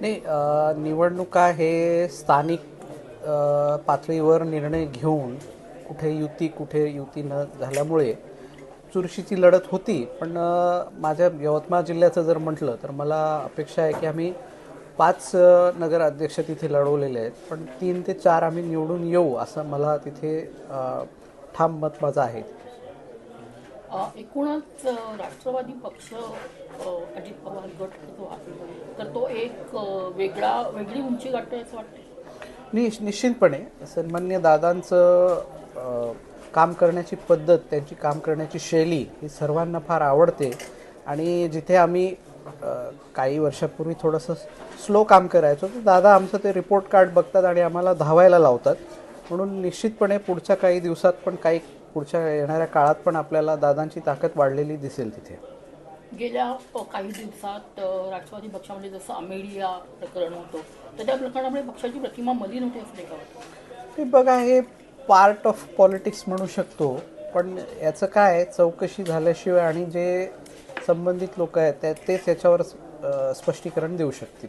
नाही निवडणुका हे स्थानिक पातळीवर निर्णय घेऊन कुठे युती कुठे युती न झाल्यामुळे चुरशीची लढत होती. पण माझ्या यवतमाळ जिल्ह्याचं जर म्हटलं तर मला अपेक्षा आहे की आम्ही पाच नगराध्यक्ष तिथे लढवलेले आहेत. पण तीन ते चार आम्ही निवडून येऊ असं मला तिथे ठाम मत माझं आहे. एकूणच राष्ट्रवादी पक्ष अजित पवार गट जो आहे. तर तो एक वेगळा वेगळी उंची गाठतोय असं वाटतं नि निश्चितपणे सन्मान्य दादांचं काम करण्याची पद्धत त्यांची काम करण्याची शैली ही सर्वांना फार आवडते. आणि जिथे आम्ही काही वर्षापूर्वी थोडंसं स्लो काम करायचो तर दादा आमचं ते रिपोर्ट कार्ड बघतात आणि आम्हाला धावायला लावतात. म्हणून निश्चितपणे पुढच्या काही दिवसात पण काही पुढच्या येणाऱ्या काळात पण आपल्याला दादांची ताकद वाढलेली दिसेल तिथे. गेल्या काही दिवसात राष्ट्रवादी पक्षामध्ये जसं अमेरिया प्रकरण होतं तर त्या प्रकरणामुळे पक्षाची प्रतिमा मलिन होते असं का? हे बघा हे पार्ट ऑफ पॉलिटिक्स म्हणू शकतो पण याचं काय चौकशी झाल्याशिवाय आणि जे संबंधित लोक आहेत त्या तेच याच्यावर स्पष्टीकरण देऊ शकतील.